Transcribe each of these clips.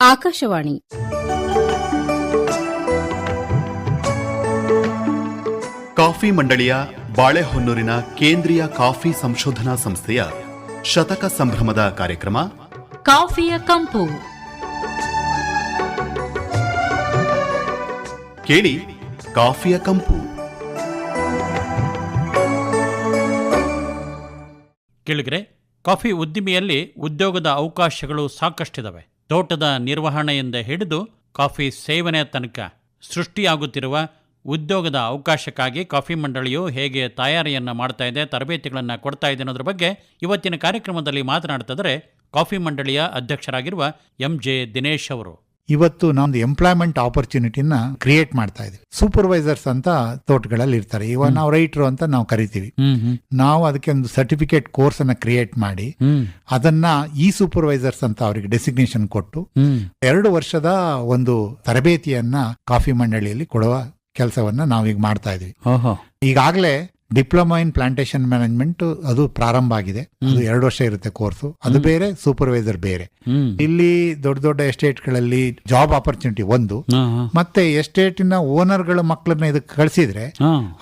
Akashvani. Coffee ಮಂಡಳಿಯ ಬಾಳೆಹೊನ್ನೂರಿನ ಕೇಂದ್ರೀಯ coffee ಸಂಶೋಧನಾ ಸಂಸ್ಥೆಯ ಶತಕ ಸಂಭ್ರಮದ ಕಾರ್ಯಕ್ರಮ ಕಾಫಿಯ ಕಂಪು. ಕೇಳಿ ಕಾಫಿಯ ಕಂಪು. ಕೇಳಿದ್ರೆ ಕಾಫಿ ಉದ್ದಿಮೆಯಲ್ಲಿ ಉದ್ಯೋಗದ ಅವಕಾಶಗಳು ಸಾಕಷ್ಟಿದಾವೆ. ತೋಟದ ನಿರ್ವಹಣೆಯಿಂದ ಹಿಡಿದು ಕಾಫಿ ಸೇವನೆ ತನಕ ಸೃಷ್ಟಿಯಾಗುತ್ತಿರುವ ಉದ್ಯೋಗದ ಅವಕಾಶಕ್ಕಾಗಿ ಕಾಫಿ ಮಂಡಳಿಯು ಹೇಗೆ ತಯಾರಿಯನ್ನು ಮಾಡ್ತಾ ಇದೆ, ತರಬೇತಿಗಳನ್ನು ಕೊಡ್ತಾ ಇದೆ ಅನ್ನೋದ್ರ ಬಗ್ಗೆ ಇವತ್ತಿನ ಕಾರ್ಯಕ್ರಮದಲ್ಲಿ ಮಾತನಾಡ್ತಿದ್ರೆ ಕಾಫಿ ಮಂಡಳಿಯ ಅಧ್ಯಕ್ಷರಾಗಿರುವ ಎಂ ಜೆ ದಿನೇಶ್ ಅವರು. ಇವತ್ತು ನಮ್ದು ಎಂಪ್ಲಾಯ್ಮೆಂಟ್ ಆಪರ್ಚುನಿಟಿನ ಕ್ರಿಯೇಟ್ ಮಾಡ್ತಾ ಇದೀವಿ ಸೂಪರ್ವೈಸರ್ಸ್ ಅಂತ ತೋಟಗಳಲ್ಲಿ ಇರ್ತಾರೆ. ಇವಾಗ ನಾವು ರೈಟ್ರು ಅಂತ ನಾವು ಕರಿತೀವಿ. ನಾವು ಅದಕ್ಕೆ ಒಂದು ಸರ್ಟಿಫಿಕೇಟ್ ಕೋರ್ಸ್ ಅನ್ನ ಕ್ರಿಯೇಟ್ ಮಾಡಿ ಅದನ್ನ ಈ ಸೂಪರ್ವೈಸರ್ಸ್ ಅಂತ ಅವರಿಗೆ ಡೆಸಿಗ್ನೇಷನ್ ಕೊಟ್ಟು ಎರಡು ವರ್ಷದ ಒಂದು ತರಬೇತಿಯನ್ನ ಕಾಫಿ ಮಂಡಳಿಯಲ್ಲಿ ಕೊಡುವ ಕೆಲಸವನ್ನ ನಾವೀಗ ಮಾಡ್ತಾ ಇದೀವಿ ಈಗಾಗಲೇ ಡಿಪ್ಲೊಮಾ ಇನ್ ಪ್ಲಾಂಟೇಶನ್ ಮ್ಯಾನೇಜ್ಮೆಂಟ್ ಅದು ಪ್ರಾರಂಭ ಆಗಿದೆ. ಅದು ಎರಡು ವರ್ಷ ಇರುತ್ತೆ ಕೋರ್ಸು. ಅದು ಬೇರೆ ಸೂಪರ್ವೈಸರ್ ಬೇರೆ. ಇಲ್ಲಿ ದೊಡ್ಡ ದೊಡ್ಡ ಎಸ್ಟೇಟ್ಗಳಲ್ಲಿ ಜಾಬ್ ಆಪರ್ಚುನಿಟಿ ಒಂದು ಮತ್ತೆ ಎಸ್ಟೇಟಿನ ಓನರ್ಗಳ ಮಕ್ಕಳನ್ನ ಇದಕ್ಕೆ ಕಳಿಸಿದ್ರೆ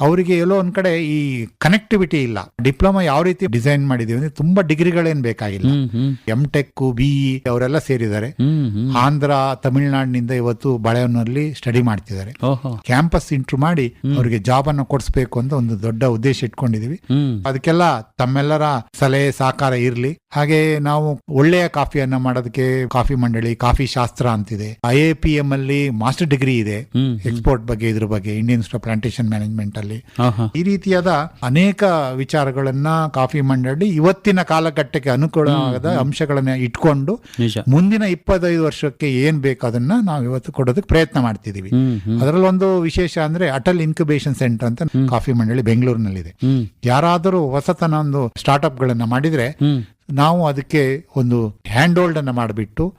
ಅವರಿಗೆ ಎಲ್ಲೋ ಒಂದ್ ಕಡೆ ಈ ಕನೆಕ್ಟಿವಿಟಿ ಇಲ್ಲ. ಡಿಪ್ಲೊಮಾ ಯಾವ ರೀತಿ ಡಿಸೈನ್ ಮಾಡಿದೀವಿ ಅಂದ್ರೆ ತುಂಬಾ ಡಿಗ್ರಿಗಳೇನ್ ಬೇಕಾಗಿಲ್ಲ. ಎಂ ಟೆಕ್ ಬಿಇ ಅವರೆಲ್ಲ ಸೇರಿದ್ದಾರೆ. ಆಂಧ್ರ ತಮಿಳುನಾಡಿನಿಂದ ಇವತ್ತು ಬಾಳೆಹೊನ್ನಲ್ಲಿ ಸ್ಟಡಿ ಮಾಡ್ತಿದ್ದಾರೆ. ಕ್ಯಾಂಪಸ್ ಇಂಟ್ರು ಮಾಡಿ ಅವರಿಗೆ ಜಾಬ್ ಅನ್ನ ಕೊಡಿಸಬೇಕು ಅಂತ ಒಂದು ದೊಡ್ಡ ಉದ್ದೇಶ ಇಟ್ಕೊಂಡಿದೀವಿ. ಅದಕ್ಕೆಲ್ಲ ತಮ್ಮೆಲ್ಲರ ಸಲಹೆ ಸಹಕಾರ ಇರ್ಲಿ. ಹಾಗೆ ನಾವು ಒಳ್ಳೆಯ ಕಾಫಿಯನ್ನ ಮಾಡೋದಕ್ಕೆ ಕಾಫಿ ಮಂಡಳಿ ಕಾಫಿ ಶಾಸ್ತ್ರ ಅಂತಿದೆ. ಐ ಎ ಪಿ ಎಂ ಅಲ್ಲಿ ಮಾಸ್ಟರ್ ಡಿಗ್ರಿ ಇದೆ. ಎಕ್ಸ್ಪೋರ್ಟ್ ಬಗ್ಗೆ ಇದ್ರ ಬಗ್ಗೆ ಇಂಡಿಯನ್ ಪ್ಲಾಂಟೇಶನ್ ಮ್ಯಾನೇಜ್ಮೆಂಟ್ ಅಲ್ಲಿ. ಈ ರೀತಿಯಾದ ಅನೇಕ ವಿಚಾರಗಳನ್ನ ಕಾಫಿ ಮಂಡಳಿ ಇವತ್ತಿನ ಕಾಲಘಟ್ಟಕ್ಕೆ ಅನುಕೂಲವಾದ ಅಂಶಗಳನ್ನ ಇಟ್ಕೊಂಡು ಮುಂದಿನ ಇಪ್ಪತ್ತೈದು ವರ್ಷಕ್ಕೆ ಏನ್ ಬೇಕು ಅದನ್ನ ನಾವು ಇವತ್ತು ಕೊಡೋದಕ್ಕೆ ಪ್ರಯತ್ನ ಮಾಡ್ತಿದೀವಿ. ಅದರಲ್ಲಿ ಒಂದು ವಿಶೇಷ ಅಂದ್ರೆ ಅಟಲ್ ಇನ್ಕ್ಯುಬೇಷನ್ ಸೆಂಟರ್ ಅಂತ ಕಾಫಿ ಮಂಡಳಿ ಬೆಂಗಳೂರಿನಲ್ಲಿದೆ ಯಾರಾದರೂ ಹೊಸತನ ಒಂದು ಸ್ಟಾರ್ಟ್ಅಪ್ ಗಳನ್ನ ಮಾಡಿದ್ರೆ ನಾವು ಅದಕ್ಕೆ ಒಂದು ಹ್ಯಾಂಡ್ ಹೋಲ್ಡ್ ಅನ್ನ ಮಾಡಿಬಿಟ್ಟು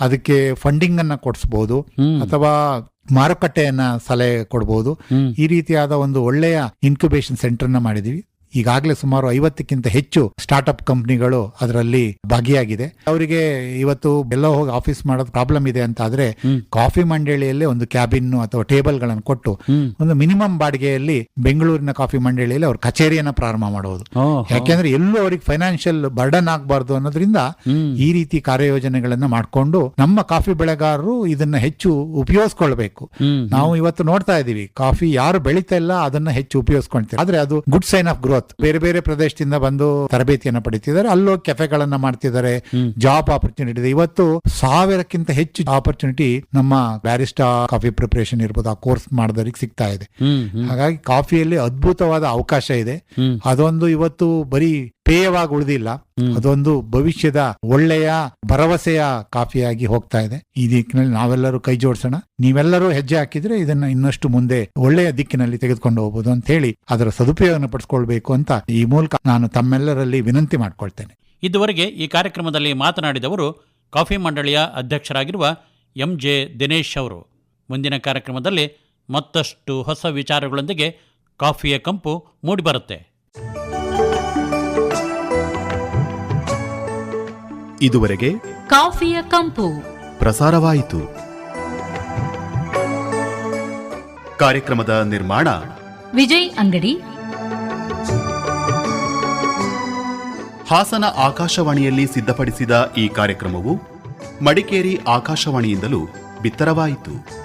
ಅದಕ್ಕೆ ಫಂಡಿಂಗ್ ಅನ್ನ ಕೊಡಿಸಬಹುದು ಅಥವಾ ಮಾರುಕಟ್ಟೆಯನ್ನ ಸಲಹೆ ಕೊಡಬಹುದು ಈ ರೀತಿಯಾದ ಒಂದು ಒಳ್ಳೆಯ ಇನ್ಕ್ಯುಬೇಷನ್ ಸೆಂಟರ್ನ ಮಾಡಿದೀವಿ. ಈಗಾಗಲೇ ಸುಮಾರು ಐವತ್ತಕ್ಕಿಂತ ಹೆಚ್ಚು ಸ್ಟಾರ್ಟ್ಅಪ್ ಕಂಪನಿಗಳು ಅದರಲ್ಲಿ ಭಾಗಿಯಾಗಿದೆ. ಅವರಿಗೆ ಇವತ್ತು ಎಲ್ಲ ಹೋಗಿ ಆಫೀಸ್ ಮಾಡೋದು ಪ್ರಾಬ್ಲಮ್ ಇದೆ ಅಂತ ಆದ್ರೆ ಕಾಫಿ ಮಂಡಳಿಯಲ್ಲೇ ಒಂದು ಕ್ಯಾಬಿನ್ ಅಥವಾ ಟೇಬಲ್ಗಳನ್ನು ಕೊಟ್ಟು ಒಂದು ಮಿನಿಮಮ್ ಬಾಡಿಗೆಯಲ್ಲಿ ಬೆಂಗಳೂರಿನ ಕಾಫಿ ಮಂಡಳಿಯಲ್ಲಿ ಅವ್ರ ಕಚೇರಿಯನ್ನ ಪ್ರಾರಂಭ ಮಾಡುವುದು ಯಾಕೆಂದ್ರೆ ಎಲ್ಲೂ ಅವ್ರಿಗೆ ಫೈನಾನ್ಷಿಯಲ್ ಬರ್ಡನ್ ಆಗಬಾರ್ದು ಅನ್ನೋದ್ರಿಂದ ಈ ರೀತಿ ಕಾರ್ಯಯೋಜನೆಗಳನ್ನ ಮಾಡ್ಕೊಂಡು ನಮ್ಮ ಕಾಫಿ ಬೆಳೆಗಾರರು ಇದನ್ನ ಹೆಚ್ಚು ಉಪಯೋಗಿಸ್ಕೊಳ್ಬೇಕು. ನಾವು ಇವತ್ತು ನೋಡ್ತಾ ಇದೀವಿ ಕಾಫಿ ಯಾರು ಬೆಳೀತಾ ಇಲ್ಲ ಅದನ್ನ ಹೆಚ್ಚು ಉಪಯೋಗಿಸ್ಕೊಳ್ತೀವಿ. ಆದ್ರೆ ಅದು ಗುಡ್ ಸೈನ್ ಆಫ್ ಗ್ರೋತ್ ಬೇರೆ ಬೇರೆ ಪ್ರದೇಶದಿಂದ ಬಂದು ತರಬೇತಿಯನ್ನ ಪಡಿತಿದ್ದಾರೆ. ಅಲ್ಲೋ ಕೆಫೆಗಳನ್ನ ಮಾಡ್ತಿದ್ದಾರೆ. ಜಾಬ್ ಆಪರ್ಚುನಿಟಿ ಇದೆ. ಇವತ್ತು ಸಾವಿರಕ್ಕಿಂತ ಹೆಚ್ಚು ಆಪರ್ಚುನಿಟಿ ನಮ್ಮ ಬ್ಯಾರಿಸ್ಟಾ ಕಾಫಿ ಪ್ರಿಪರೇಷನ್ ಇರ್ಬೋದು. ಆ ಕೋರ್ಸ್ ಮಾಡಿದವರಿಗೆ ಸಿಗ್ತಾ ಇದೆ. ಹಾಗಾಗಿ ಕಾಫಿಯಲ್ಲಿ ಅದ್ಭುತವಾದ ಅವಕಾಶ ಇದೆ. ಅದೊಂದು ಇವತ್ತು ಬರೀ ಪೇಯವಾಗಿ ಉಳಿದಿಲ್ಲ ಅದೊಂದು ಭವಿಷ್ಯದ ಒಳ್ಳೆಯ ಭರವಸೆಯ ಕಾಫಿಯಾಗಿ ಹೋಗ್ತಾ ಇದೆ. ಈ ದಿಕ್ಕಿನಲ್ಲಿ ನಾವೆಲ್ಲರೂ ಕೈ ಜೋಡಿಸೋಣ. ನೀವೆಲ್ಲರೂ ಹೆಜ್ಜೆ ಹಾಕಿದ್ರೆ ಇದನ್ನ ಇನ್ನಷ್ಟು ಮುಂದೆ ಒಳ್ಳೆಯ ದಿಕ್ಕಿನಲ್ಲಿ ತೆಗೆದುಕೊಂಡು ಹೋಗ್ಬೋದು ಅಂತ ಹೇಳಿ ಅದರ ಸದುಪಯೋಗನ ಪಡಿಸ್ಕೊಳ್ಬೇಕು ಅಂತ ಈ ಮೂಲಕ ನಾನು ತಮ್ಮೆಲ್ಲರಲ್ಲಿ ವಿನಂತಿ ಮಾಡ್ಕೊಳ್ತೇನೆ. ಇದುವರೆಗೆ ಈ ಕಾರ್ಯಕ್ರಮದಲ್ಲಿ ಮಾತನಾಡಿದವರು ಕಾಫಿ ಮಂಡಳಿಯ ಅಧ್ಯಕ್ಷರಾಗಿರುವ ಎಂ ಜೆ ದಿನೇಶ್ ಅವರು ಮುಂದಿನ ಕಾರ್ಯಕ್ರಮದಲ್ಲಿ ಮತ್ತಷ್ಟು ಹೊಸ ವಿಚಾರಗಳೊಂದಿಗೆ ಕಾಫಿಯ ಕಂಪು ಮೂಡಿಬರುತ್ತೆ. ಇದುವರೆಗೆ ಕಾಫಿಯ ಕಂಪು. ಪ್ರಸಾರವಾಯಿತು. ಕಾರ್ಯಕ್ರಮದ ನಿರ್ಮಾಣ ವಿಜಯ್ ಅಂಗಡಿ. ಹಾಸನ ಆಕಾಶವಾಣಿಯಲ್ಲಿ ಸಿದ್ಧಪಡಿಸಿದ ಈ ಕಾರ್ಯಕ್ರಮವು ಮಡಿಕೇರಿ ಆಕಾಶವಾಣಿಯಿಂದಲೂ ಬಿತ್ತರವಾಯಿತು.